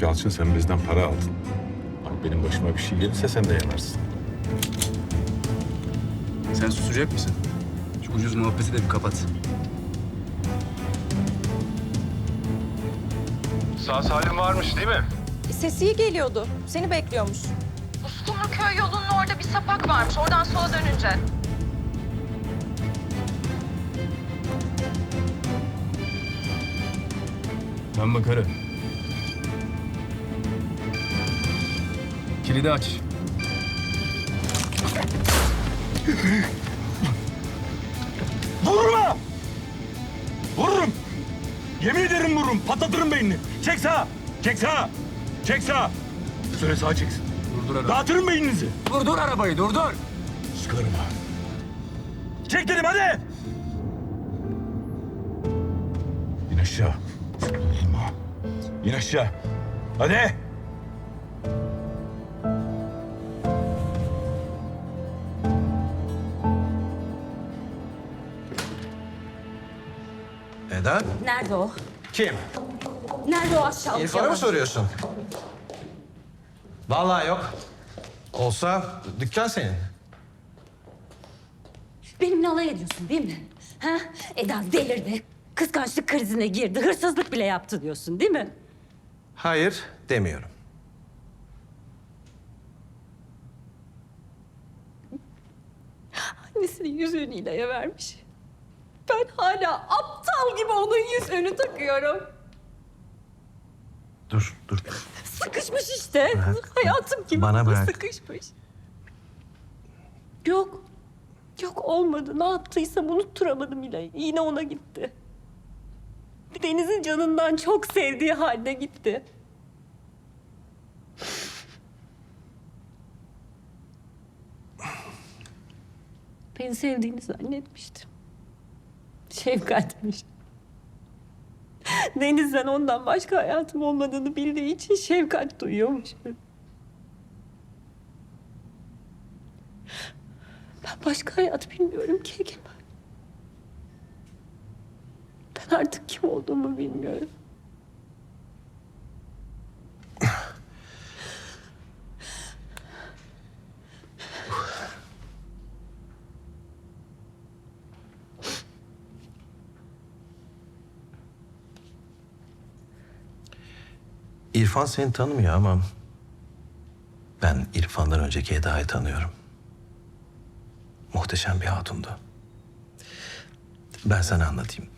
Yalçın sen bizden para aldın. Bak benim başıma bir şey gelirse sen de yanarsın. Sen susacak mısın? Şu ucuz muhabbeti de bir kapat. Sağ salim varmış değil mi? Sesi iyi geliyordu. Seni bekliyormuş. Uskumru köy yolunun orada bir sapak varmış. Oradan sola dönünce. Ben bakarım. Kilidi aç. Vurma! Vururum. Yemin ederim vururum. Patlatırım beynini. Çek sağa. Çek sağa. Çek sağa. Söyle sağa çeksin. Durdur arabayı. Dağıtırım beyninizi. Durdur arabayı, durdur. Sıkarım ha. Çek dedim hadi. İn aşağı. Vurma. İn aşağı. Hadi. Eda? Nerede o? Kim? Nerede o aşağılık İrfan'a mı soruyorsun? Vallahi yok. Olsa dükkan senin. Benimle alay ediyorsun değil mi? Ha? Eda delirdi. Kıskançlık krizine girdi. Hırsızlık bile yaptı diyorsun değil mi? Hayır demiyorum. Annesinin yüzüğünü İlay'a vermiş. Ben hala aptal gibi onun yüzüğünü takıyorum. Dur, dur. Sıkışmış işte. Bırak. Hayatım gibi Bana bırak. sıkışmış. Yok. Yok olmadı. Ne yaptıysam unutturamadım İlay'ı. Yine ona gitti. Deniz'in canından çok sevdiği halde gitti. Beni sevdiğini zannetmiştim. Şefkatmiş. Deniz'den ondan başka hayatım olmadığını bildiği için şefkat duyuyormuş. Ben başka hayat bilmiyorum ki Egemen. Ben artık kim olduğumu bilmiyorum. İrfan seni tanımıyor ama ben İrfan'dan önceki Eda'yı tanıyorum. Muhteşem bir hatundu. Ben sana anlatayım.